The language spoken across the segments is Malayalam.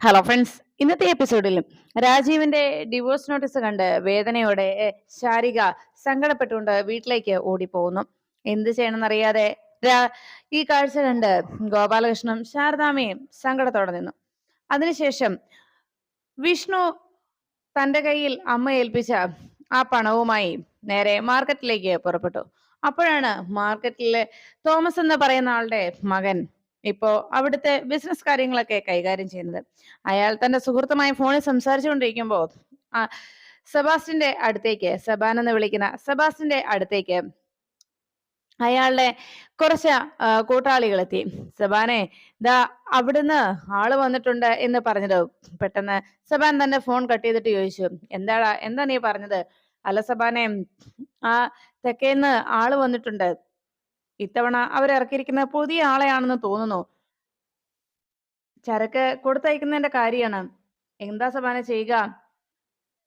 ഹലോ ഫ്രണ്ട്സ് ഇന്നത്തെ എപ്പിസോഡിൽ രാജീവിന്റെ ഡിവോഴ്സ് നോട്ടീസ് കണ്ട് വേദനയോടെ ശാരിക സങ്കടപ്പെട്ടുകൊണ്ട് വീട്ടിലേക്ക് ഓടിപ്പോകുന്നു. എന്ത് ചെയ്യണമെന്നറിയാതെ ഈ കാഴ്ച കണ്ട് ഗോപാലകൃഷ്ണനും ശാരദാമയും സങ്കടത്തോടെ നിന്നു. അതിനുശേഷം വിഷ്ണു തന്റെ കയ്യിൽ അമ്മ ഏൽപ്പിച്ച ആ പണവുമായി നേരെ മാർക്കറ്റിലേക്ക് പുറപ്പെട്ടു. അപ്പോഴാണ് മാർക്കറ്റിലെ തോമസ് എന്ന് പറയുന്ന ആളുടെ മകൻ ഇപ്പോ അവിടുത്തെ ബിസിനസ് കാര്യങ്ങളൊക്കെ കൈകാര്യം ചെയ്യുന്നത്. അയാൾ തന്റെ സുഹൃത്തുമായി ഫോണിൽ സംസാരിച്ചുകൊണ്ടിരിക്കുമ്പോൾ ആ സെബാസ്റ്റിന്റെ അടുത്തേക്ക് സെബാൻ എന്ന് വിളിക്കുന്ന സെബാസ്റ്റിന്റെ അടുത്തേക്ക് അയാളുടെ കുറച്ച് എത്തി സെബാനെ ദാ അവിടുന്ന് ആൾ വന്നിട്ടുണ്ട് എന്ന് പറഞ്ഞത്. പെട്ടെന്ന് സെബാൻ തന്റെ ഫോൺ കട്ട് ചെയ്തിട്ട് ചോദിച്ചു. എന്താടാ? എന്താ നീ പറഞ്ഞത്? അല്ല സെബാനെ ആ തെക്കേന്ന് ആൾ വന്നിട്ടുണ്ട്. ഇത്തവണ അവരിറക്കിയിരിക്കുന്ന പുതിയ ആളെയാണെന്ന് തോന്നുന്നു. ചരക്ക് കൊടുത്തയക്കുന്നതിന്റെ കാര്യമാണ്. എന്താ സമാന ചെയ്യുക?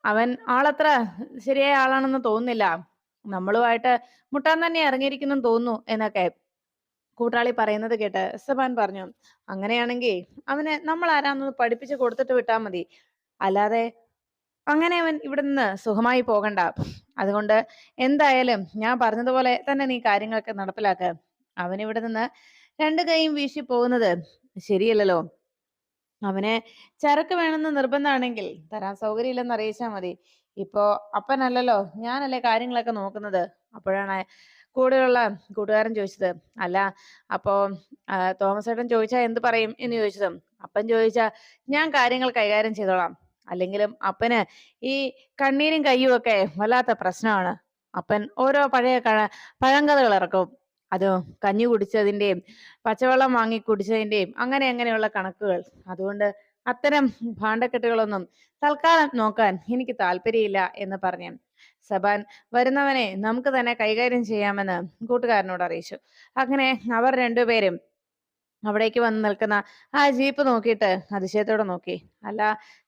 അവൻ ആളത്ര ശരിയായ ആളാണെന്ന് തോന്നുന്നില്ല. നമ്മളുമായിട്ട് മുട്ടാൻ തന്നെ ഇറങ്ങിയിരിക്കുന്നു തോന്നുന്നു എന്നൊക്കെ കൂട്ടാളി പറയുന്നത് കേട്ട് സബാൻ പറഞ്ഞു അങ്ങനെയാണെങ്കിൽ അവന് നമ്മൾ ആരാന്ന് പഠിപ്പിച്ച് കൊടുത്തിട്ട് വിട്ടാൽ മതി. അല്ലാതെ അങ്ങനെ അവൻ ഇവിടെ നിന്ന് സുഖമായി പോകണ്ട. അതുകൊണ്ട് എന്തായാലും ഞാൻ പറഞ്ഞതുപോലെ തന്നെ നീ കാര്യങ്ങളൊക്കെ നടപ്പിലാക്ക. അവൻ ഇവിടെ നിന്ന് രണ്ട് കൈയും വീശി പോകുന്നത് ശരിയല്ലല്ലോ. അവന് ചരക്ക് വേണമെന്ന് നിർബന്ധമാണെങ്കിൽ തരാൻ സൗകര്യമില്ലെന്ന് അറിയിച്ചാൽ മതി. ഇപ്പോ അപ്പനല്ലല്ലോ ഞാനല്ലേ കാര്യങ്ങളൊക്കെ നോക്കുന്നത്. അപ്പോഴാണ് കൂടെയുള്ള കൂട്ടുകാരൻ ചോദിച്ചത്. അല്ല അപ്പോ തോമസ് ഏട്ടൻ ചോദിച്ചാൽ എന്ത് പറയും എന്ന് ചോദിച്ചത്. അപ്പൻ ചോദിച്ചാ ഞാൻ കാര്യങ്ങൾ കൈകാര്യം ചെയ്തോളാം. അല്ലെങ്കിലും അപ്പന് ഈ കണ്ണീരും കയ്യും ഒക്കെ വല്ലാത്ത പ്രശ്നമാണ്. അപ്പൻ ഓരോ പഴയ കഴ പഴങ്കഥകൾ ഇറക്കും. അത് കഞ്ഞി കുടിച്ചതിന്റെയും പച്ചവെള്ളം വാങ്ങി കുടിച്ചതിന്റെയും അങ്ങനെ അങ്ങനെയുള്ള കണക്കുകൾ. അതുകൊണ്ട് അത്തരം ഭാണ്ഡക്കെട്ടുകളൊന്നും തൽക്കാലം നോക്കാൻ എനിക്ക് താല്പര്യമില്ല എന്ന് പറഞ്ഞു. സബാൻ വരുന്നവനെ നമുക്ക് തന്നെ കൈകാര്യം ചെയ്യാമെന്ന് കൂട്ടുകാരനോട് അറിയിച്ചു. അങ്ങനെ അവർ രണ്ടുപേരും അവിടേക്ക് വന്ന് നിൽക്കുന്ന ആ ജീപ്പ് നോക്കിയിട്ട് അതിശയത്തോടെ നോക്കി. അല്ല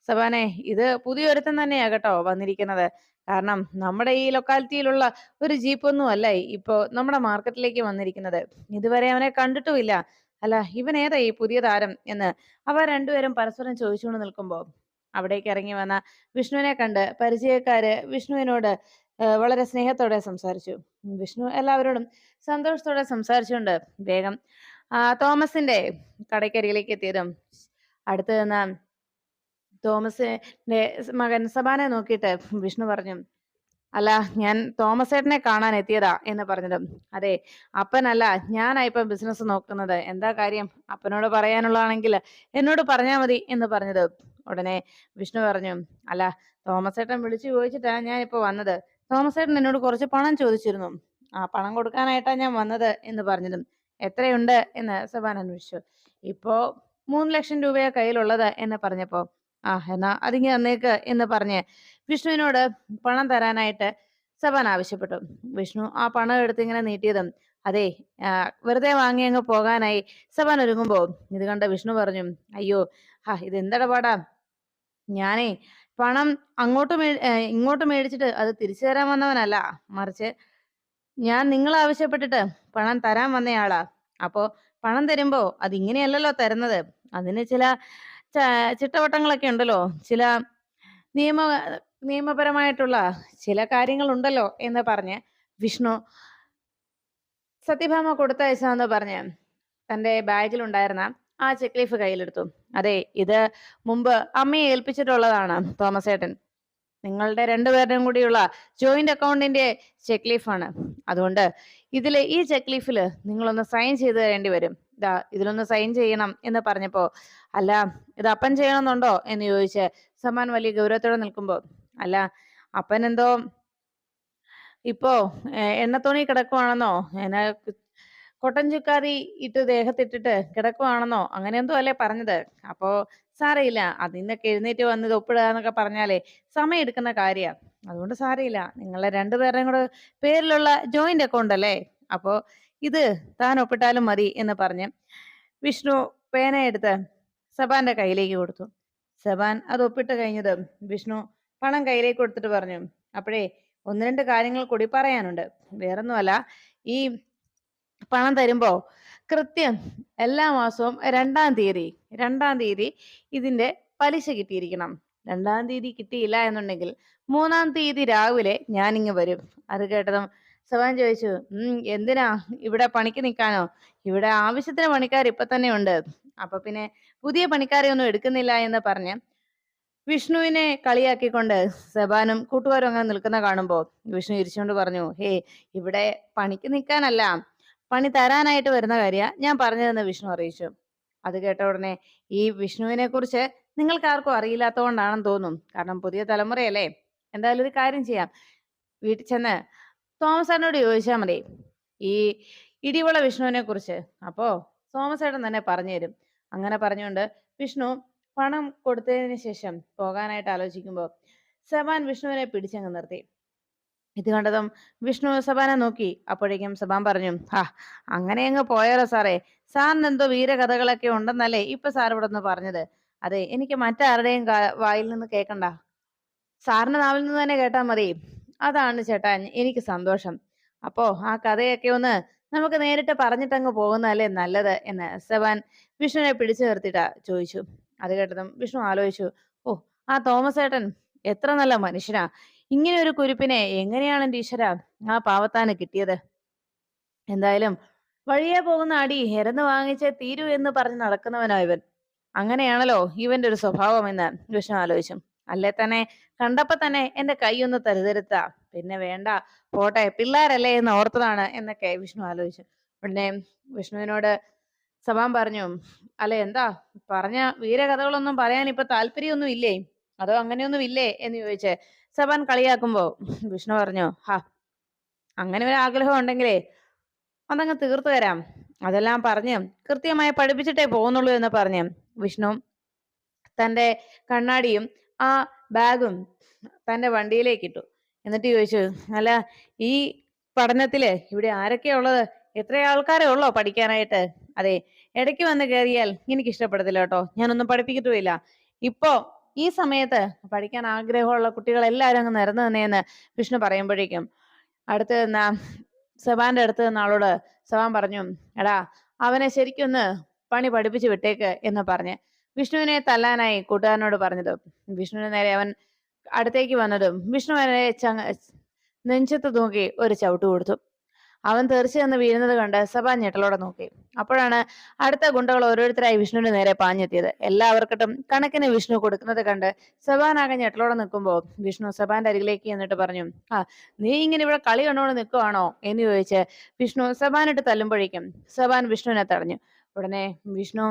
സബാനെ ഇത് പുതിയൊരുത്തൻ തന്നെയാ കേട്ടോ വന്നിരിക്കുന്നത്. കാരണം നമ്മുടെ ഈ ലൊക്കാലിറ്റിയിലുള്ള ഒരു ജീപ്പൊന്നും അല്ല ഇപ്പോ നമ്മുടെ മാർക്കറ്റിലേക്ക് വന്നിരിക്കുന്നത്. ഇതുവരെ അവനെ കണ്ടിട്ടുമില്ല. അല്ല ഇവൻ ഏതാ ഈ പുതിയ താരം എന്ന് അവ രണ്ടുപേരും പരസ്പരം ചോദിച്ചുകൊണ്ട് നിൽക്കുമ്പോൾ അവിടേക്ക് ഇറങ്ങി വന്ന വിഷ്ണുവിനെ കണ്ട് പരിചയക്കാര് വിഷ്ണുവിനോട് വളരെ സ്നേഹത്തോടെ സംസാരിച്ചു. വിഷ്ണു എല്ലാവരോടും സന്തോഷത്തോടെ സംസാരിച്ചുകൊണ്ട് വേഗം തോമസിന്റെ കടയ്ക്കരികിലേക്ക് എത്തിയതും അടുത്ത് നിന്ന് തോമസിന്റെ മകൻ സബാനെ നോക്കിയിട്ട് വിഷ്ണു പറഞ്ഞു അല്ല ഞാൻ തോമസ് ഏട്ടനെ കാണാൻ എത്തിയതാ എന്ന് പറഞ്ഞതും അതെ അപ്പനല്ല ഞാനാ ഇപ്പൊ ബിസിനസ് നോക്കുന്നത്. എന്താ കാര്യം? അപ്പനോട് പറയാനുള്ളതാണെങ്കിൽ എന്നോട് പറഞ്ഞാ മതി എന്ന് പറഞ്ഞത്. ഉടനെ വിഷ്ണു പറഞ്ഞു അല്ല തോമസ് ഏട്ടൻ വിളിച്ചു ചോദിച്ചിട്ടാ ഞാൻ ഇപ്പൊ വന്നത്. തോമസ് ഏട്ടൻ എന്നോട് കുറച്ച് പണം ചോദിച്ചിരുന്നു. ആ പണം കൊടുക്കാനായിട്ടാ ഞാൻ വന്നത് എന്ന് പറഞ്ഞതും എത്രയുണ്ട് എന്ന് സബാൻ അന്വേഷിച്ചു. ഇപ്പോ മൂന്ന് ലക്ഷം രൂപയാ കയ്യിലുള്ളത് എന്ന് പറഞ്ഞപ്പോ ആ എന്നാ അതിങ്ങി തന്നേക്ക് എന്ന് പറഞ്ഞ് വിഷ്ണുവിനോട് പണം തരാനായിട്ട് സബാൻ ആവശ്യപ്പെട്ടു. വിഷ്ണു ആ പണം എടുത്ത് ഇങ്ങനെ നീട്ടിയതും. അതെ വെറുതെ വാങ്ങി അങ്ങ് പോകാനായി. സബാൻ ഒരുങ്ങുമ്പോ ഇത് കണ്ട വിഷ്ണു പറഞ്ഞു അയ്യോ ഹാ ഇത് എന്തടപാടാ? ഞാനേ പണം അങ്ങോട്ട് മേ ഇങ്ങോട്ട് മേടിച്ചിട്ട് അത് തിരിച്ചു തരാൻ വന്നവനല്ല. മറിച്ച് ഞാൻ നിങ്ങൾ ആവശ്യപ്പെട്ടിട്ട് പണം തരാൻ വന്നയാളാ. അപ്പോ പണം തരുമ്പോ അതിങ്ങനെയല്ലല്ലോ തരുന്നത്. അതിന് ചില ചിട്ടവട്ടങ്ങളൊക്കെ ഉണ്ടല്ലോ. ചില നിയമ നിയമപരമായിട്ടുള്ള ചില കാര്യങ്ങൾ ഉണ്ടല്ലോ എന്ന് പറഞ്ഞ് വിഷ്ണു സത്യഭാമ കൊടുത്തയച്ചെന്ന് പറഞ്ഞ് തന്റെ ബാഗിൽ ഉണ്ടായിരുന്ന ആ ചെക്ക് ലീഫ് കയ്യിലെടുത്തു. അതെ ഇത് മുമ്പ് അമ്മയെ ഏൽപ്പിച്ചിട്ടുള്ളതാണ് തോമസ് ഏട്ടൻ നിങ്ങളുടെ രണ്ടുപേരുടെയും കൂടിയുള്ള ജോയിന്റ് അക്കൗണ്ടിന്റെ ചെക്ക് ലീഫാണ് അതുകൊണ്ട് ഇതിൽ ഈ ചെക്ക് ലീഫിൽ നിങ്ങളൊന്ന് സൈൻ ചെയ്ത് തരേണ്ടി വരും. ഇതാ ഇതിലൊന്ന് സൈൻ ചെയ്യണം എന്ന് പറഞ്ഞപ്പോ അല്ല ഇത് അപ്പൻ ചെയ്യണമെന്നുണ്ടോ എന്ന് ചോദിച്ച് സമാൻ വലിയ ഗൗരവത്തോടെ നിൽക്കുമ്പോ അല്ല അപ്പൻ എന്തോ ഇപ്പോ എണ്ണത്തോണി കിടക്കുവാണെന്നോ എന്നെ കൊട്ടൻ ചുക്കാതി ഇട്ട് ദേഹത്തിട്ടിട്ട് കിടക്കുവാണെന്നോ അങ്ങനെ എന്തോ അല്ലേ പറഞ്ഞത്. അപ്പോ സാരയില്ല. അതിന്നൊക്കെ എഴുന്നേറ്റ് വന്ന് ഒപ്പിടുക എന്നൊക്കെ പറഞ്ഞാലേ സമയം എടുക്കുന്ന കാര്യമാണ് അതുകൊണ്ട് സാരയില്ല. നിങ്ങളെ രണ്ടുപേരുടെയും കൂടെ പേരിലുള്ള ജോയിന്റ് അക്കൗണ്ട് അല്ലേ? അപ്പോ ഇത് താൻ ഒപ്പിട്ടാലും മതി എന്ന് പറഞ്ഞ് വിഷ്ണു പേന എടുത്ത് സബാന്റെ കയ്യിലേക്ക് കൊടുത്തു. സബാൻ അത് ഒപ്പിട്ട് കഴിഞ്ഞത് വിഷ്ണു പണം കയ്യിലേക്ക് കൊടുത്തിട്ട് പറഞ്ഞു. അപ്പോഴേ ഒന്ന് രണ്ട് കാര്യങ്ങൾ കൂടി പറയാനുണ്ട്. വേറൊന്നുമല്ല. ഈ പണം തരുമ്പോ കൃത്യം എല്ലാ മാസവും രണ്ടാം തീയതി രണ്ടാം തീയതി ഇതിന്റെ പലിശ കിട്ടിയിരിക്കണം. രണ്ടാം തീയതി കിട്ടിയില്ല എന്നുണ്ടെങ്കിൽ മൂന്നാം തീയതി രാവിലെ ഞാനിങ്ങ് വരും. അത് കേട്ടതും സവാൻ ചോദിച്ചു ഉം എന്തിനാ ഇവിടെ പണിക്ക് നിൽക്കാനോ? ഇവിടെ ആവശ്യത്തിന് പണിക്കാർ ഇപ്പൊ തന്നെ ഉണ്ട്. അപ്പൊ പിന്നെ പുതിയ പണിക്കാരെ ഒന്നും എടുക്കുന്നില്ല എന്ന് പറഞ്ഞ് വിഷ്ണുവിനെ കളിയാക്കിക്കൊണ്ട് സെബാനും കൂട്ടുകാരും അങ്ങനെ നിൽക്കുന്ന കാണുമ്പോ വിഷ്ണു ഇരിച്ചുകൊണ്ട് പറഞ്ഞു ഹേ ഇവിടെ പണിക്ക് നിൽക്കാനല്ല. പണി തരാനായിട്ട് വരുന്ന കാര്യ. ഞാൻ പറഞ്ഞതെന്ന് വിഷ്ണു അറിയിച്ചു. അത് കേട്ട ഉടനെ ഈ വിഷ്ണുവിനെ കുറിച്ച് നിങ്ങൾക്ക് ആർക്കും അറിയില്ലാത്തതുകൊണ്ടാണെന്ന് തോന്നും. കാരണം പുതിയ തലമുറയല്ലേ. എന്തായാലും ഒരു കാര്യം ചെയ്യാം. വീട്ടിൽ ചെന്ന് തോമസ് ഏട്ടനോട് ചോദിച്ചാൽ മതി. ഈ ഇടിവള വിഷ്ണുവിനെ കുറിച്ച് അപ്പോ തോമസ് ഏട്ടൻ തന്നെ പറഞ്ഞു തരും. അങ്ങനെ പറഞ്ഞുകൊണ്ട് വിഷ്ണു പണം കൊടുത്തതിന് ശേഷം പോകാനായിട്ട് ആലോചിക്കുമ്പോൾ സബാൻ വിഷ്ണുവിനെ പിടിച്ചങ്ങ് നിർത്തി. ഇത് കണ്ടതും വിഷ്ണു സബാനെ നോക്കി. അപ്പോഴേക്കും സബാൻ പറഞ്ഞു ഹാ അങ്ങനെ അങ്ങ് പോയാലോ സാറേ. സാറിന് എന്തോ വീരകഥകളൊക്കെ ഉണ്ടെന്നല്ലേ ഇപ്പൊ സാർ ഇവിടെ നിന്ന് പറഞ്ഞത്. അതെ എനിക്ക് മറ്റാരുടെയും വായിൽ നിന്ന് കേൾക്കണ്ട സാറിന്റെ നാവിൽ നിന്ന് തന്നെ കേട്ടാ മതി. അതാണ് ചേട്ടാ എനിക്ക് സന്തോഷം. അപ്പോ ആ കഥയൊക്കെ ഒന്ന് നമുക്ക് നേരിട്ട് പറഞ്ഞിട്ടങ്ങ് പോകുന്നതല്ലേ നല്ലത്? എന്ന് സബാൻ വിഷ്ണുവിനെ പിടിച്ചു നിർത്തിയിട്ടാ ചോദിച്ചു. അത് കേട്ടതും വിഷ്ണു ആലോചിച്ചു. ഓ ആ തോമസ് ഏട്ടൻ എത്ര നല്ല മനുഷ്യനാ. ഇങ്ങനെ ഒരു കുരിപ്പിനെ എങ്ങനെയാണ് എന്റെ ഈശ്വര ആ പാവത്താന് കിട്ടിയത്? എന്തായാലും വഴിയെ പോകുന്ന അടി എരന്ന് വാങ്ങിച്ചേ തീരൂ എന്ന് പറഞ്ഞ് നടക്കുന്നവനാ ഇവൻ. അങ്ങനെയാണല്ലോ ഇവന്റെ ഒരു സ്വഭാവം എന്ന് വിഷ്ണു ആലോചിച്ചു. അല്ലെ തന്നെ? കണ്ടപ്പോ തന്നെ എന്റെ കൈ ഒന്ന് തരുതരുത്ത. പിന്നെ വേണ്ട പോട്ടെ പിള്ളേരല്ലേ എന്ന് ഓർത്തതാണ് എന്നൊക്കെ വിഷ്ണു ആലോചിച്ചു. ഉടനെ വിഷ്ണുവിനോട് സഭാം പറഞ്ഞു അല്ലെ എന്താ? പറഞ്ഞ വീരകഥകളൊന്നും പറയാൻ ഇപ്പൊ താല്പര്യമൊന്നും ഇല്ലേ? അതോ അങ്ങനെയൊന്നും ഇല്ലേ? എന്ന് ചോദിച്ച്. സഭാൻ കളിയാക്കുമ്പോ വിഷ്ണു പറഞ്ഞു ഹാ അങ്ങനെ ഒരു ആഗ്രഹം ഉണ്ടെങ്കിലേ അതങ്ങ് തീർത്തു തരാം. അതെല്ലാം പറഞ്ഞ് കൃത്യമായി പഠിപ്പിച്ചിട്ടേ പോകുന്നുള്ളൂ എന്ന് പറഞ്ഞ് വിഷ്ണു തന്റെ കണ്ണാടിയും ആ ബാഗും തന്റെ വണ്ടിയിലേക്ക് ഇട്ടു. എന്നിട്ട് ചോദിച്ചു അല്ല ഈ പഠനത്തിൽ ഇവിടെ ആരൊക്കെയാ ഉള്ളത്? എത്ര ആൾക്കാരെ ഉള്ളോ പഠിക്കാനായിട്ട്? അതെ ഇടയ്ക്ക് വന്ന് കയറിയാൽ എനിക്ക് ഇഷ്ടപ്പെടത്തില്ല കേട്ടോ. ഞാനൊന്നും പഠിപ്പിക്കത്തുമില്ല. ഇപ്പോ ഈ സമയത്ത് പഠിക്കാൻ ആഗ്രഹമുള്ള കുട്ടികൾ എല്ലാവരും അങ്ങ് നിരന്നു തന്നെയെന്ന് വിഷ്ണു പറയുമ്പോഴേക്കും. അടുത്ത് നിന്ന സെബാന്റെ അടുത്ത് നിന്ന ആളോട് സബാൻ പറഞ്ഞു എടാ അവനെ ശരിക്കൊന്ന് പണി പഠിപ്പിച്ച് വിട്ടേക്ക് എന്ന് പറഞ്ഞ് വിഷ്ണുവിനെ തല്ലാനായി കൂട്ടുകാരനോട് പറഞ്ഞത്. വിഷ്ണുവിന് നേരെ അവൻ അടുത്തേക്ക് വന്നതും വിഷ്ണു അവനെ ചങ്ങ നെഞ്ചത്ത് തൂക്കി ഒരു ചവിട്ട് കൊടുത്തു. അവൻ തീർച്ച വന്ന് വീഴുന്നത് കണ്ട് സഭ ഞെട്ടലോടെ നോക്കി. അപ്പോഴാണ് അടുത്ത ഗുണ്ടകൾ ഓരോരുത്തരായി വിഷ്ണുവിന് നേരെ പാഞ്ഞെത്തിയത്. എല്ലാവർക്കിട്ടും കണക്കിന് വിഷ്ണു കൊടുക്കുന്നത് കണ്ട് സഭാനാകെ ഞെട്ടലോടെ നിൽക്കുമ്പോൾ വിഷ്ണു സബാന്റെ അരികിലേക്ക് എന്നിട്ട് പറഞ്ഞു ആ നീ ഇങ്ങനെ ഇവിടെ കളി കണ്ടോണ്ട് നിൽക്കുവാണോ? എന്ന് ചോദിച്ച് വിഷ്ണു സബാനിട്ട് തല്ലുമ്പോഴേക്കും സബാൻ വിഷ്ണുവിനെ തടഞ്ഞു. ഉടനെ വിഷ്ണു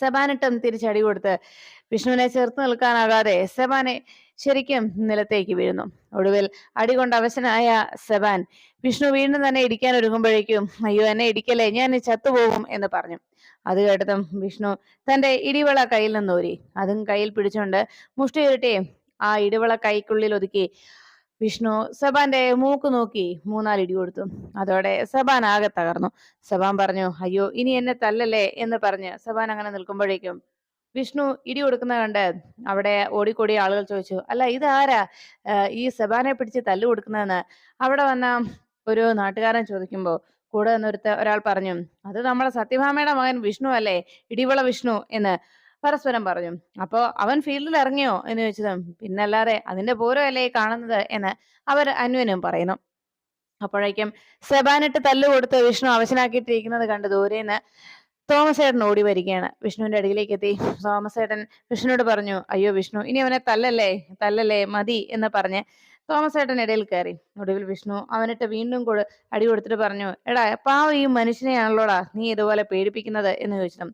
സെബാനിട്ടും തിരിച്ചടി കൊടുത്ത് വിഷ്ണുവിനെ ചേർത്ത് നിൽക്കാനാകാതെ സെബാനെ ശരിക്കും നിലത്തേക്ക് വീഴുന്നു. ഒടുവിൽ അടി കൊണ്ട് അവശനായ സെബാൻ വിഷ്ണു വീണ്ടും തന്നെ ഇടിക്കാൻ ഒരുങ്ങുമ്പോഴേക്കും അയ്യോ എന്നെ ഇടിക്കല്ലേ ഞാൻ ചത്തുപോകും എന്ന് പറഞ്ഞു. അത് കേട്ടതും വിഷ്ണു തന്റെ ഇടിവള കയ്യിൽ നിന്നൂരി. അതും കയ്യിൽ പിടിച്ചുകൊണ്ട് മുഷ്ടി ഉരുട്ടി ആ ഇടിവള കൈക്കുള്ളിൽ ഒതുക്കി വിഷ്ണു സബാന്റെ മൂക്ക് നോക്കി മൂന്നാൽ ഇടി കൊടുത്തു. അതോടെ സബാൻ ആകെ തകർന്നു. സബാൻ പറഞ്ഞു അയ്യോ ഇനി എന്നെ തല്ലല്ലേ? എന്ന് പറഞ്ഞ് സബാൻ അങ്ങനെ നിൽക്കുമ്പോഴേക്കും വിഷ്ണു ഇടി കൊടുക്കുന്ന കണ്ട് അവിടെ ഓടിക്കൂടി ആളുകൾ ചോദിച്ചു അല്ല ഇത് ആരാ ഈ സബാനെ പിടിച്ച് തല്ലു കൊടുക്കുന്നതെന്ന്? അവിടെ വന്ന ഒരു നാട്ടുകാരൻ ചോദിക്കുമ്പോൾ കൂടെ നിന്നൊരുത്ത ഒരാൾ പറഞ്ഞു അത് നമ്മളെ സത്യഭാമയുടെ മകൻ വിഷ്ണു അല്ലേ? ഇടിവള വിഷ്ണു എന്ന്. പരസ്പരം പറഞ്ഞു. അപ്പോ അവൻ ഫീൽഡിൽ ഇറങ്ങിയോ എന്ന് ചോദിച്ചതും പിന്നല്ലാതെ അതിന്റെ പൂരമല്ലേ കാണുന്നത്? എന്ന് അവർ അന്വനും പറയുന്നു. അപ്പോഴേക്കും സെബാനിട്ട് തല്ല് കൊടുത്ത് വിഷ്ണു അവശനാക്കിയിട്ടിരിക്കുന്നത് കണ്ട് ദൂരേന്ന് തോമസ് ഏട്ടൻ ഓടി വരികയാണ്. വിഷ്ണുവിന്റെ അടിയിലേക്ക് എത്തി. തോമസ് ഏട്ടൻ വിഷ്ണുവിനോട് പറഞ്ഞു അയ്യോ വിഷ്ണു ഇനി അവനെ തല്ലല്ലേ തല്ലല്ലേ മതി എന്ന് പറഞ്ഞ് തോമസ് ഏട്ടൻ ഇടയിൽ കയറി. ഒടുവിൽ വിഷ്ണു അവനിട്ട് വീണ്ടും കൊടു അടി കൊടുത്തിട്ട് പറഞ്ഞു എടാ പാവ ഈ മനുഷ്യനെയാണല്ലോടാ നീ ഇതുപോലെ പേടിപ്പിക്കുന്നത്? എന്ന് ചോദിച്ചതും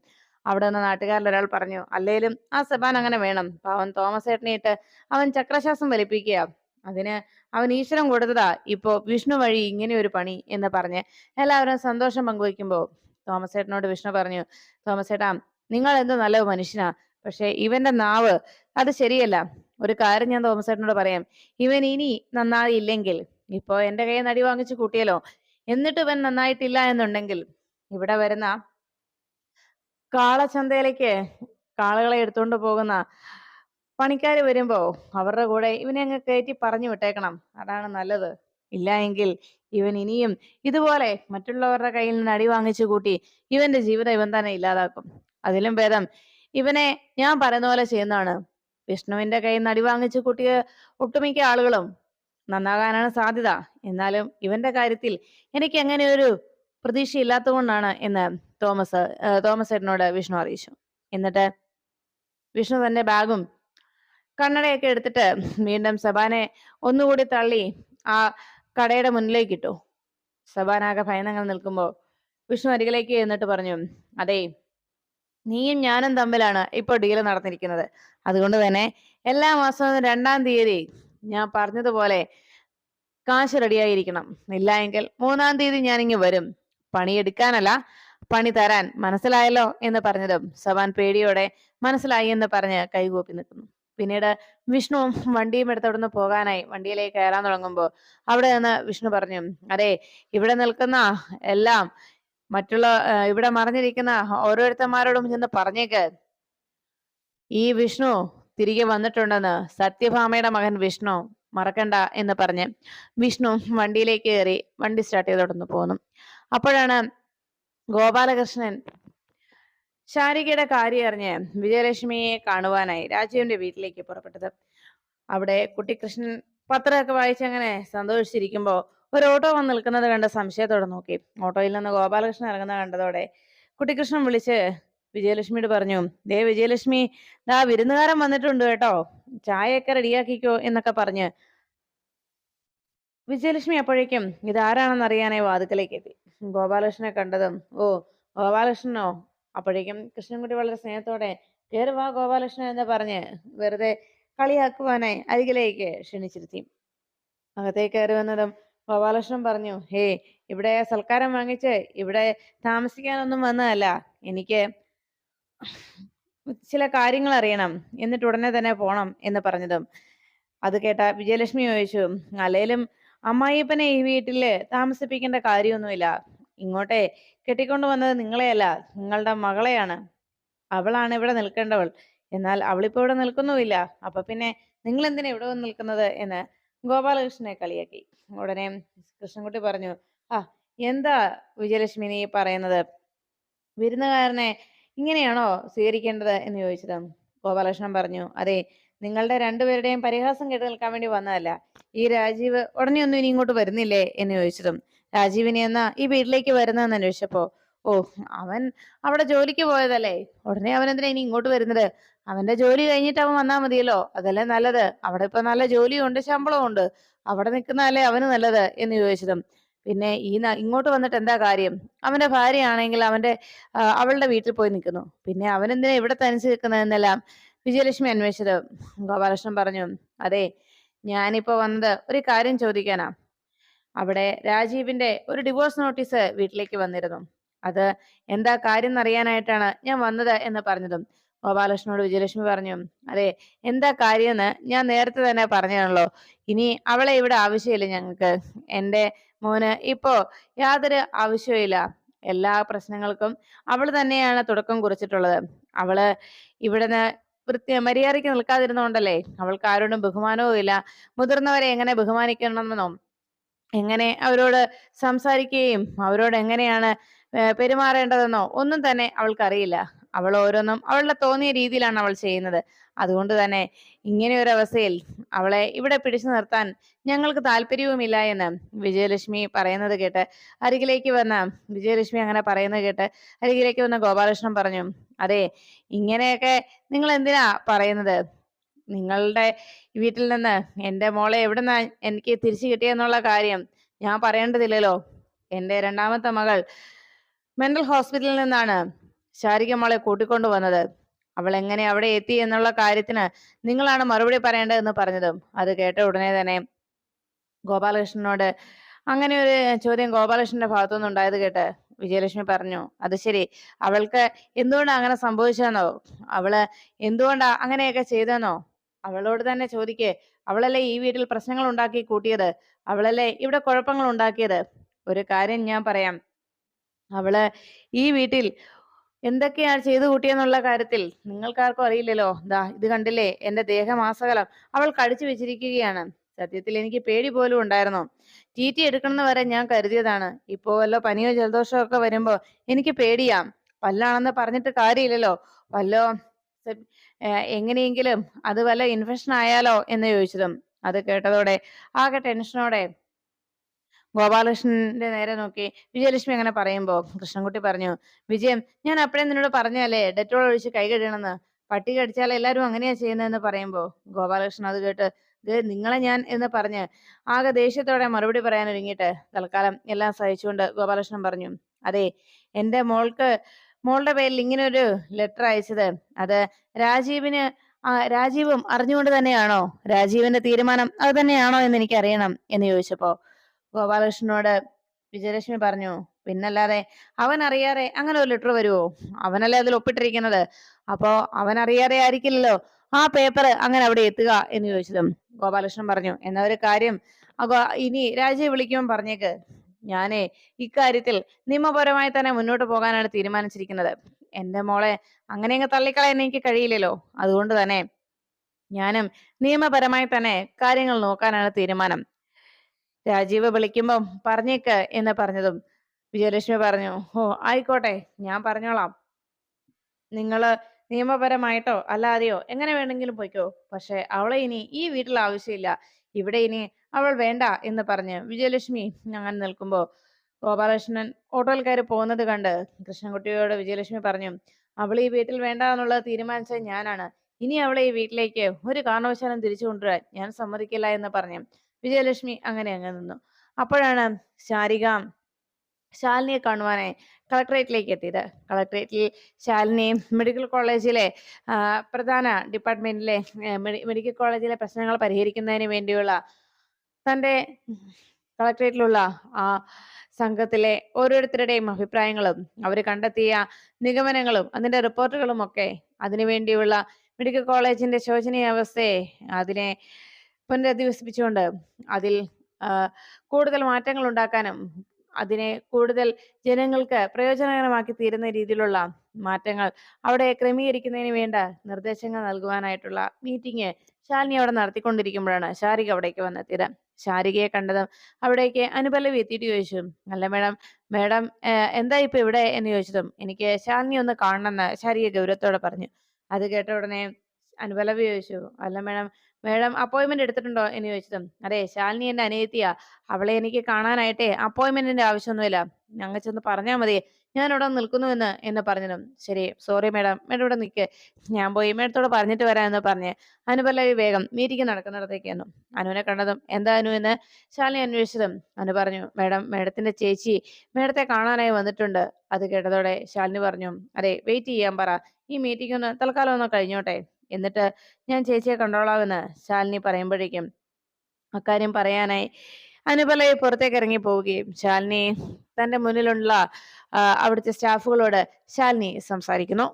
അവിടെ നിന്ന് നാട്ടുകാരിൽ ഒരാൾ പറഞ്ഞു അല്ലേലും ആ സെബാൻ അങ്ങനെ വേണം. പാവൻ തോമസ് ഏട്ടനെയിട്ട് അവൻ ചക്രശ്വാസം വലിപ്പിക്കുക അതിന് അവൻ ഈശ്വരൻ കൊടുത്തതാ. ഇപ്പോ വിഷ്ണു വഴി ഇങ്ങനെ ഒരു പണി എന്ന് പറഞ്ഞ് എല്ലാവരും സന്തോഷം പങ്കുവയ്ക്കുമ്പോ തോമസ് ഏട്ടനോട് വിഷ്ണു പറഞ്ഞു തോമസ് ഏട്ടാ നിങ്ങൾ എന്ത് നല്ല മനുഷ്യനാ. പക്ഷെ ഇവന്റെ നാവ് അത് ശരിയല്ല. ഒരു കാര്യം ഞാൻ തോമസ് ഏട്ടനോട് പറയാം. ഇവൻ ഇനി നന്നായില്ലെങ്കിൽ ഇപ്പോ എന്റെ കയ്യിൽ നടി വാങ്ങിച്ചു കൂട്ടിയല്ലോ എന്നിട്ട് ഇവൻ നന്നായിട്ടില്ല എന്നുണ്ടെങ്കിൽ ഇവിടെ വരുന്ന കാളച്ചന്തയിലേക്ക് കാളകളെ എടുത്തുകൊണ്ട് പോകുന്ന പണിക്കാര് വരുമ്പോ അവരുടെ കൂടെ ഇവനെ അങ്ങ് കയറ്റി പറഞ്ഞു വിട്ടേക്കണം. അതാണ് നല്ലത്. ഇല്ല എങ്കിൽ ഇവൻ ഇനിയും ഇതുപോലെ മറ്റുള്ളവരുടെ കയ്യിൽ നിന്ന് അടി വാങ്ങിച്ചു കൂട്ടി ഇവന്റെ ജീവിതം ഇവൻ തന്നെ ഇല്ലാതാക്കും. അതിലും ഭേദം ഇവനെ ഞാൻ പറയുന്ന പോലെ ചെയ്യുന്നതാണ്. വിഷ്ണുവിന്റെ കയ്യിൽ നിന്ന് അടി വാങ്ങിച്ചു കൂട്ടിയ ഒട്ടുമിക്ക ആളുകളും നന്നാകാനാണ് സാധ്യത. എന്നാലും ഇവന്റെ കാര്യത്തിൽ എനിക്ക് അങ്ങനെ ഒരു പ്രതീക്ഷയില്ലാത്തതുകൊണ്ടാണ് എന്ന് തോമസ് തോമസ് ഏട്ടനോട് വിഷ്ണു അറിയിച്ചു എന്നിട്ട് വിഷ്ണു തന്റെ ബാഗും കണ്ണടയൊക്കെ എടുത്തിട്ട് വീണ്ടും സബാനെ ഒന്നുകൂടി തള്ളി ആ കടയുടെ മുന്നിലേക്ക് ഇട്ടു സബാനാകെ ഭയന്നങ്ങൾ നിൽക്കുമ്പോൾ വിഷ്ണു അരികിലേക്ക് എന്നിട്ട് പറഞ്ഞു അതെ നീയും ഞാനും തമ്മിലാണ് ഇപ്പൊ ഡീൽ നടന്നിരിക്കുന്നത്. അതുകൊണ്ട് തന്നെ എല്ലാ മാസവും രണ്ടാം തീയതി ഞാൻ പറഞ്ഞതുപോലെ കാശ് റെഡിയായിരിക്കണം ഇല്ല എങ്കിൽ മൂന്നാം തീയതി ഞാനിങ്ങ് വരും. പണിയെടുക്കാനല്ല പണി തരാൻ മനസ്സിലായല്ലോ എന്ന് പറഞ്ഞതും സവാൻ പേടിയോടെ മനസ്സിലായി എന്ന് പറഞ്ഞ് കൈകൂപ്പി നിൽക്കുന്നു. പിന്നീട് വിഷ്ണുവും വണ്ടിയും എടുത്തവിടുന്ന് പോകാനായി. വണ്ടിയിലേക്ക് കയറാൻ തുടങ്ങുമ്പോൾ അവിടെ നിന്ന് വിഷ്ണു പറഞ്ഞു അതെ ഇവിടെ നിൽക്കുന്ന എല്ലാം മറ്റുള്ള ഇവിടെ മറിഞ്ഞിരിക്കുന്ന ഓരോരുത്തന്മാരോടും ചെന്ന് പറഞ്ഞേക്ക്. ഈ വിഷ്ണു തിരികെ വന്നിട്ടുണ്ടെന്ന് സത്യഭാമയുടെ മകൻ വിഷ്ണു മറക്കണ്ട എന്ന് പറഞ്ഞ് വിഷ്ണു വണ്ടിയിലേക്ക് കയറി വണ്ടി സ്റ്റാർട്ട് ചെയ്ത് തുടർന്ന് പോന്നു. അപ്പോഴാണ് ഗോപാലകൃഷ്ണൻ ശാരികയുടെ കാര്യം അറിഞ്ഞ് വിജയലക്ഷ്മിയെ കാണുവാനായി രാജീവിന്റെ വീട്ടിലേക്ക് പുറപ്പെട്ടത്. അവിടെ കുട്ടിക്കൃഷ്ണൻ പത്രമൊക്കെ വായിച്ച് അങ്ങനെ സന്തോഷിച്ചിരിക്കുമ്പോ ഒരു ഓട്ടോ വന്ന് നിൽക്കുന്നത് കണ്ട് സംശയത്തോടെ നോക്കി. ഓട്ടോയിൽ നിന്ന് ഗോപാലകൃഷ്ണൻ ഇറങ്ങുന്നത് കണ്ടതോടെ കുട്ടിക്കൃഷ്ണൻ വിളിച്ച് വിജയലക്ഷ്മിയോട് പറഞ്ഞു ദേ വിജയലക്ഷ്മി ദാ വിരുന്നുകാരൻ വന്നിട്ടുണ്ട് കേട്ടോ. ചായയൊക്കെ റെഡിയാക്കിക്കോ എന്നൊക്കെ പറഞ്ഞ് വിജയലക്ഷ്മി അപ്പോഴേക്കും ഇതാരാണെന്ന് അറിയാനായി വാതുക്കലേക്ക് എത്തി. ഗോപാലകൃഷ്ണനെ കണ്ടതും ഓ ഗോപാലകൃഷ്ണനോ? അപ്പോഴേക്കും കൃഷ്ണൻകുട്ടി വളരെ സ്നേഹത്തോടെ കയറി വാ ഗോപാലകൃഷ്ണൻ എന്ന് പറഞ്ഞ് വെറുതെ കളിയാക്കുവാനായി അരികിലേക്ക് ക്ഷണിച്ചിരുത്തി. അകത്തേക്ക് കയറി വന്നതും ഗോപാലകൃഷ്ണൻ പറഞ്ഞു ഹേ ഇവിടെ സൽക്കാരം വാങ്ങിച്ച് ഇവിടെ താമസിക്കാനൊന്നും വന്നതല്ല. എനിക്ക് ചില കാര്യങ്ങൾ അറിയണം എന്നിട്ട് ഉടനെ തന്നെ പോണം എന്ന് പറഞ്ഞതും. അത് കേട്ട വിജയലക്ഷ്മി ചോദിച്ചു അല്ലേലും അമ്മായിയപ്പനെ ഈ വീട്ടിൽ താമസിപ്പിക്കേണ്ട കാര്യമൊന്നുമില്ല. ഇങ്ങോട്ടെ കെട്ടിക്കൊണ്ടു വന്നത് നിങ്ങളെയല്ല നിങ്ങളുടെ മകളെയാണ്. അവളാണ് ഇവിടെ നിൽക്കേണ്ടവൾ. എന്നാൽ അവളിപ്പോ ഇവിടെ നിൽക്കുന്നുമില്ല. അപ്പൊ പിന്നെ നിങ്ങൾ എന്തിനാ ഇവിടെ വന്ന് നിൽക്കുന്നത് എന്ന് ഗോപാലകൃഷ്ണനെ കളിയാക്കി. ഉടനെ കൃഷ്ണൻകുട്ടി പറഞ്ഞു ആ എന്താ വിജയലക്ഷ്മി നീ പറയുന്നത്? വിരുന്നുകാരനെ ഇങ്ങനെയാണോ സ്വീകരിക്കേണ്ടത്? എന്ന് ചോദിച്ചത് ഗോപാലകൃഷ്ണൻ പറഞ്ഞു അതെ നിങ്ങളുടെ രണ്ടുപേരുടെയും പരിഹാസം കേട്ട് നിൽക്കാൻ വേണ്ടി വന്നതല്ല. ഈ രാജീവ് ഉടനെ ഒന്നും ഇനി ഇങ്ങോട്ട് വരുന്നില്ലേ എന്ന് ചോദിച്ചതും രാജീവിനെ എന്നാ ഈ വീട്ടിലേക്ക് വരുന്നതെന്ന് അന്വേഷിച്ചപ്പോ ഓ അവൻ അവിടെ ജോലിക്ക് പോയതല്ലേ? ഉടനെ അവൻ എന്തിനാ ഇനി ഇങ്ങോട്ട് വരുന്നത്? അവന്റെ ജോലി കഴിഞ്ഞിട്ട് അവൻ വന്നാ മതിയല്ലോ. അതല്ലേ നല്ലത്? അവിടെ ഇപ്പൊ നല്ല ജോലിയുണ്ട് ശമ്പളവും ഉണ്ട്. അവിടെ നിൽക്കുന്നതല്ലേ അവന് നല്ലത്? എന്ന് ചോദിച്ചതും പിന്നെ ഈ ഇങ്ങോട്ട് വന്നിട്ട് എന്താ കാര്യം? അവന്റെ ഭാര്യയാണെങ്കിൽ അവന്റെ അവളുടെ വീട്ടിൽ പോയി നിൽക്കുന്നു. പിന്നെ അവൻ എന്തിനാ ഇവിടെ തനിച്ച് നിൽക്കുന്നതെന്നെല്ലാം വിജയലക്ഷ്മി അന്വേഷിച്ചത്. ഗോപാലകൃഷ്ണൻ പറഞ്ഞു അതെ ഞാനിപ്പോ വന്നത് ഒരു കാര്യം ചോദിക്കാനാ. അവിടെ രാജീവിന്റെ ഒരു ഡിവോഴ്സ് നോട്ടീസ് വീട്ടിലേക്ക് വന്നിരുന്നു. അത് എന്താ കാര്യം എന്നറിയാനായിട്ടാണ് ഞാൻ വന്നത് എന്ന് പറഞ്ഞതും. ഗോപാലകൃഷ്ണനോട് വിജയലക്ഷ്മി പറഞ്ഞു അതെ എന്താ കാര്യമെന്ന് ഞാൻ നേരത്തെ തന്നെ പറഞ്ഞാണല്ലോ ഇനി അവളെ ഇവിടെ ആവശ്യമില്ല ഞങ്ങൾക്ക്. എന്റെ മോന് ഇപ്പോ യാതൊരു ആവശ്യവുമില്ല എല്ലാ പ്രശ്നങ്ങൾക്കും അവൾ തന്നെയാണ് തുടക്കം കുറിച്ചിട്ടുള്ളത്. അവൾ ഇവിടുന്ന് വൃത്തി മര്യാദയ്ക്ക് നിൽക്കാതിരുന്നോണ്ടല്ലേ? അവൾക്ക് ആരോടും ബഹുമാനവും ഇല്ല. മുതിർന്നവരെ എങ്ങനെ ബഹുമാനിക്കണമെന്നോ എങ്ങനെ അവരോട് സംസാരിക്കുകയും അവരോട് എങ്ങനെയാണ് പെരുമാറേണ്ടതെന്നോ ഒന്നും തന്നെ അവൾക്ക് അറിയില്ല അവൾ ഓരോന്നും അവളുടെ തോന്നിയ രീതിയിലാണ് അവൾ ചെയ്യുന്നത്. അതുകൊണ്ട് തന്നെ ഇങ്ങനെ ഒരു അവസ്ഥയിൽ അവളെ ഇവിടെ പിടിച്ചു നിർത്താൻ ഞങ്ങൾക്ക് താല്പര്യവുമില്ല എന്ന് വിജയലക്ഷ്മി പറയുന്നത് കേട്ട് അരികിലേക്ക് വന്ന വിജയലക്ഷ്മി അങ്ങനെ പറയുന്നത് കേട്ട് അരികിലേക്ക് വന്ന ഗോപാലകൃഷ്ണൻ പറഞ്ഞു അതെ ഇങ്ങനെയൊക്കെ നിങ്ങൾ എന്തിനാ പറയുന്നത്? നിങ്ങളുടെ വീട്ടിൽ നിന്ന് എന്റെ മോളെ എവിടുന്നാ എനിക്ക് തിരിച്ചു കിട്ടിയെന്നുള്ള കാര്യം ഞാൻ പറയേണ്ടതില്ലല്ലോ. എന്റെ രണ്ടാമത്തെ മകൾ മെന്റൽ ഹോസ്പിറ്റലിൽ നിന്നാണ് ശാരിക മോളെ കൂട്ടിക്കൊണ്ടു വന്നത്. അവൾ എങ്ങനെ അവിടെ എത്തി എന്നുള്ള കാര്യത്തിന് നിങ്ങളാണ് മറുപടി പറയേണ്ടതെന്ന് പറഞ്ഞതും. അത് കേട്ട ഉടനെ തന്നെ ഗോപാലകൃഷ്ണനോട് അങ്ങനെ ഒരു ചോദ്യം ഗോപാലകൃഷ്ണന്റെ ഭാഗത്തുനിന്ന് ഉണ്ടായത് കേട്ട് വിജയലക്ഷ്മി പറഞ്ഞു അത് ശരി. അവൾക്ക് എന്തുകൊണ്ടാ അങ്ങനെ സംഭവിച്ചതെന്നോ? അവൾ എന്തുകൊണ്ടാ അങ്ങനെയൊക്കെ ചെയ്തെന്നോ അവളോട് തന്നെ ചോദിക്കേ. അവളല്ലേ ഈ വീട്ടിൽ പ്രശ്നങ്ങൾ ഉണ്ടാക്കി കൂട്ടിയത്? അവളല്ലേ ഇവിടെ കുഴപ്പങ്ങൾ ഉണ്ടാക്കിയത്? ഒരു കാര്യം ഞാൻ പറയാം. അവൾ ഈ വീട്ടിൽ എന്തൊക്കെയാണ് ചെയ്തു കൂട്ടിയെന്നുള്ള കാര്യത്തിൽ നിങ്ങൾക്കാർക്കും അറിയില്ലല്ലോ. ദാ ഇത് കണ്ടില്ലേ? എന്റെ ദേഹമാസകലം. അവൾ കടിച്ചു വെച്ചിരിക്കുകയാണ്. സത്യത്തിൽ എനിക്ക് പേടി പോലും ഉണ്ടായിരുന്നു. ടി എടുക്കണമെന്ന് വരെ ഞാൻ കരുതിയതാണ്. ഇപ്പോ വല്ലോ പനിയോ ജലദോഷമോ ഒക്കെ വരുമ്പോ എനിക്ക് പേടിയാം. പല്ലാണെന്ന് പറഞ്ഞിട്ട് കാര്യമില്ലല്ലോ. വല്ലോ എങ്ങനെയെങ്കിലും അത് വല്ല ഇൻഫെക്ഷൻ ആയാലോ എന്ന് ചോദിച്ചതും. അത് കേട്ടതോടെ ആകെ ടെൻഷനോടെ ഗോപാലകൃഷ്ണന്റെ നേരെ നോക്കി. വിജയലക്ഷ്മി അങ്ങനെ പറയുമ്പോ കൃഷ്ണൻകുട്ടി പറഞ്ഞു വിജയം ഞാൻ അപ്പഴേ നിന്നോട് പറഞ്ഞല്ലേ ഡെറ്റോൾ ഒഴിച്ച് കൈ കഴുകണമെന്ന്. പട്ടി കടിച്ചാൽ എല്ലാരും അങ്ങനെയാ ചെയ്യുന്നതെന്ന് പറയുമ്പോ ഗോപാലകൃഷ്ണൻ അത് കേട്ട് "ദേ നിങ്ങളെ ഞാൻ എന്ന് പറഞ്ഞ് ആകെ ദേഷ്യത്തോടെ മറുപടി പറയാൻ ഒരുങ്ങിയിട്ട് തൽക്കാലം എല്ലാം സഹിച്ചുകൊണ്ട് ഗോപാലകൃഷ്ണൻ പറഞ്ഞു അതെ എന്റെ മോൾക്ക് മോളുടെ പേരിൽ ഇങ്ങനെ ഒരു ലെറ്റർ അയച്ചത് അത് രാജീവിന് ആ രാജീവും അറിഞ്ഞുകൊണ്ട് തന്നെയാണോ? രാജീവിന്റെ തീരുമാനം അത് തന്നെയാണോ എന്ന് എനിക്ക് അറിയണം എന്ന് ചോദിച്ചപ്പോ ഗോപാലകൃഷ്ണനോട് വിജയലക്ഷ്മി പറഞ്ഞു പിന്നല്ലാതെ അവൻ അറിയാതെ അങ്ങനെ ഒരു ലെറ്റർ വരുമോ അവനല്ലേ അതിൽ ഒപ്പിട്ടിരിക്കുന്നത്? അപ്പോ അവൻ അറിയാതെ ആയിരിക്കില്ലല്ലോ. ആ പേപ്പർ അങ്ങനെ അവിടെ എത്തുക എന്ന് ചോദിച്ചതും ഗോപാലകൃഷ്ണൻ പറഞ്ഞു എന്നാ ഒരു കാര്യം ഇനി രാജയെ വിളിക്കുമ്പോൾ പറഞ്ഞേക്ക്. ഞാനേ ഇക്കാര്യത്തിൽ നിയമപരമായി തന്നെ മുന്നോട്ട് പോകാനാണ് തീരുമാനിച്ചിരിക്കുന്നത്. എന്റെ മോളെ അങ്ങനെ അങ്ങ് തള്ളിക്കളയാൻ എനിക്ക് കഴിയില്ലല്ലോ. അതുകൊണ്ട് തന്നെ ഞാനും നിയമപരമായി തന്നെ കാര്യങ്ങൾ നോക്കാനാണ് തീരുമാനം. രാജീവ് വിളിക്കുമ്പം പറഞ്ഞേക്ക് എന്ന് പറഞ്ഞതും വിജയലക്ഷ്മി പറഞ്ഞു ഓ ആയിക്കോട്ടെ ഞാൻ പറഞ്ഞോളാം. നിങ്ങൾ നിയമപരമായിട്ടോ അല്ലാതെയോ എങ്ങനെ വേണമെങ്കിലും പോയിക്കോ. പക്ഷെ അവളെ ഇനി ഈ വീട്ടിൽ ആവശ്യമില്ല. ഇവിടെ ഇനി അവൾ വേണ്ട എന്ന് പറഞ്ഞ് വിജയലക്ഷ്മി അങ്ങനെ നിൽക്കുമ്പോൾ ഗോപാലകൃഷ്ണൻ ഓട്ടോയിൽ കയറി പോകുന്നത് കണ്ട് കൃഷ്ണൻകുട്ടിയോട് വിജയലക്ഷ്മി പറഞ്ഞു അവൾ ഈ വീട്ടിൽ വേണ്ട എന്നുള്ളത് തീരുമാനിച്ചത് ഞാനാണ്. ഇനി അവളെ ഈ വീട്ടിലേക്ക് ഒരു കാരണവശാലും തിരിച്ചു കൊണ്ടുവരാൻ ഞാൻ സമ്മതിക്കില്ല എന്ന് പറഞ്ഞു. വിജയലക്ഷ്മി അങ്ങനെ അങ്ങ് നിന്നു. അപ്പോഴാണ് ശാരിക ശാലിനിയെ കാണുവാനായി കളക്ടറേറ്റിലേക്ക് എത്തിയത്. കളക്ടറേറ്റിൽ ശാലിനി മെഡിക്കൽ കോളേജിലെ പ്രധാന ഡിപ്പാർട്ട്മെന്റിലെ മെഡിക്കൽ കോളേജിലെ പ്രശ്നങ്ങൾ പരിഹരിക്കുന്നതിന് വേണ്ടിയുള്ള തന്റെ കളക്ടറേറ്റിലുള്ള ആ സംഘത്തിലെ ഓരോരുത്തരുടെയും അഭിപ്രായങ്ങളും അവർ കണ്ടെത്തിയ നിഗമനങ്ങളും അതിന്റെ റിപ്പോർട്ടുകളും ഒക്കെ അതിനുവേണ്ടിയുള്ള മെഡിക്കൽ കോളേജിന്റെ ശോചനീയ അവസ്ഥയെ അതിനെ പുനരധിവസിപ്പിച്ചുകൊണ്ട് അതിൽ കൂടുതൽ മാറ്റങ്ങൾ ഉണ്ടാക്കാനും അതിനെ കൂടുതൽ ജനങ്ങൾക്ക് പ്രയോജനകരമാക്കി തീരുന്ന രീതിയിലുള്ള മാറ്റങ്ങൾ അവിടെ ക്രമീകരിക്കുന്നതിന് വേണ്ട നിർദ്ദേശങ്ങൾ നൽകുവാനായിട്ടുള്ള മീറ്റിംഗ് ശാലിനി അവിടെ നടത്തിക്കൊണ്ടിരിക്കുമ്പോഴാണ് ശാരിക അവിടേക്ക് വന്നെത്തിയത്. ശാരികയെ കണ്ടതും അവിടേക്ക് അനുപല്ലവി എത്തിയിട്ട് ചോദിച്ചു അല്ല മേഡം മേഡം എന്താ ഇപ്പൊ ഇവിടെ? എന്ന് ചോദിച്ചതും എനിക്ക് ശാലിനി ഒന്ന് കാണണമെന്ന് ശാരിക ഗൗരവത്തോടെ പറഞ്ഞു. അത് കേട്ട ഉടനെ അനുപല്ലവി ചോദിച്ചു അല്ല മേഡം മേഡം അപ്പോയിന്റ്മെന്റ് എടുത്തിട്ടുണ്ടോ എന്ന് ചോദിച്ചതും അതെ ശാലിനി എന്റെ അനിയത്തിയാ. അവളെ എനിക്ക് കാണാനായിട്ടെ അപ്പോയിന്റ്മെന്റിന്റെ ആവശ്യമൊന്നുമില്ല. ഞങ്ങൾ ചെന്ന് പറഞ്ഞാൽ മതി. ഞാൻ ഇവിടെ നിൽക്കുന്നു എന്ന് പറഞ്ഞതും. ശരി സോറി മേഡം. മേഡം ഇവിടെ നിൽക്ക് ഞാൻ പോയി മേഡത്തോട് പറഞ്ഞിട്ട് വരാമെന്ന് പറഞ്ഞ് അനുപല്ലവി വേഗം മീറ്റിംഗ് നടക്കുന്നിടത്തേക്ക് എന്നു അനുവിനെ കണ്ടതും എന്താ അനു എന്ന്? ശാലിനി അന്വേഷിച്ചതും അനു പറഞ്ഞു മേഡം മേഡത്തിന്റെ ചേച്ചി മേഡത്തെ കാണാനായി വന്നിട്ടുണ്ട്. അത് കേട്ടതോടെ ശാലിനി പറഞ്ഞു അതെ വെയിറ്റ് ചെയ്യാൻ പറ. ഈ മീറ്റിംഗ് ഒന്ന് തൽക്കാലം ഒന്ന് കഴിഞ്ഞോട്ടെ. എന്നിട്ട് ഞാൻ ചേച്ചിയെ കണ്ടോളാമെന്ന് ശാലിനി പറയുമ്പോഴേക്കും അക്കാര്യം പറയാനായി. അനുപലയെ പുറത്തേക്ക് ഇറങ്ങി പോവുകയും ശാലിനി തന്റെ മുന്നിലുള്ള അവിടുത്തെ സ്റ്റാഫുകളോട് ശാലിനി സംസാരിക്കുന്നു.